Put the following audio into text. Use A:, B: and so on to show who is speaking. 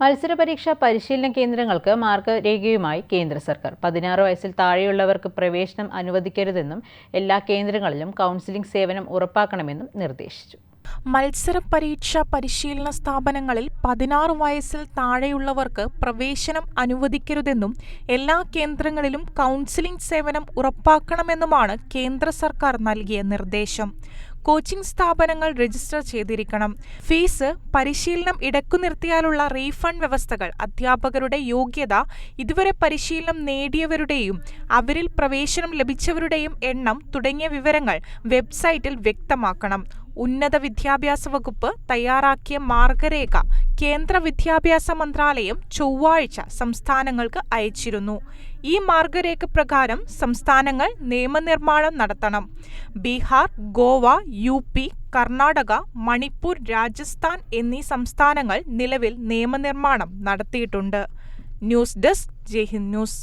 A: മത്സരപരീക്ഷാ പരിശീലന കേന്ദ്രങ്ങൾക്ക് മാർഗരേഖയുമായി കേന്ദ്ര സർക്കാർ. പതിനാറ് വയസ്സിൽ താഴെയുള്ളവർക്ക് പ്രവേശനം അനുവദിക്കരുതെന്നും എല്ലാ കേന്ദ്രങ്ങളിലും കൗൺസിലിംഗ് സേവനം ഉറപ്പാക്കണമെന്നും നിർദ്ദേശിച്ചു.
B: മത്സര പരിശീലന സ്ഥാപനങ്ങളിൽ പതിനാറ് വയസ്സിൽ താഴെയുള്ളവർക്ക് പ്രവേശനം അനുവദിക്കരുതെന്നും എല്ലാ കേന്ദ്രങ്ങളിലും കൗൺസിലിംഗ് സേവനം ഉറപ്പാക്കണമെന്നുമാണ് കേന്ദ്ര സർക്കാർ നൽകിയ നിർദ്ദേശം. കോച്ചിംഗ് സ്ഥാപനങ്ങൾ രജിസ്റ്റർ ചെയ്തിരിക്കണം. ഫീസ് പരിശീലനം ഇടക്കു നിർത്തിയാലുള്ള റീഫണ്ട് വ്യവസ്ഥകൾ അധ്യാപകരുടെ യോഗ്യത ഇതുവരെ പരിശീലനം നേടിയവരുടെയും അവരിൽ പ്രവേശനം ലഭിച്ചവരുടെയും എണ്ണം തുടങ്ങിയ വിവരങ്ങൾ വെബ്സൈറ്റിൽ വ്യക്തമാക്കണം. ഉന്നത വിദ്യാഭ്യാസ വകുപ്പ് തയ്യാറാക്കിയ മാർഗരേഖ കേന്ദ്ര വിദ്യാഭ്യാസ മന്ത്രാലയം ചൊവ്വാഴ്ച സംസ്ഥാനങ്ങൾക്ക് അയച്ചിരുന്നു. ഈ മാർഗരേഖ പ്രകാരം സംസ്ഥാനങ്ങൾ നിയമനിർമ്മാണം നടത്തണം. ബീഹാർ ഗോവ യു പി കർണാടക മണിപ്പൂർ രാജസ്ഥാൻ എന്നീ സംസ്ഥാനങ്ങൾ നിലവിൽ നിയമനിർമ്മാണം നടത്തിയിട്ടുണ്ട്. News desk Jaihind news.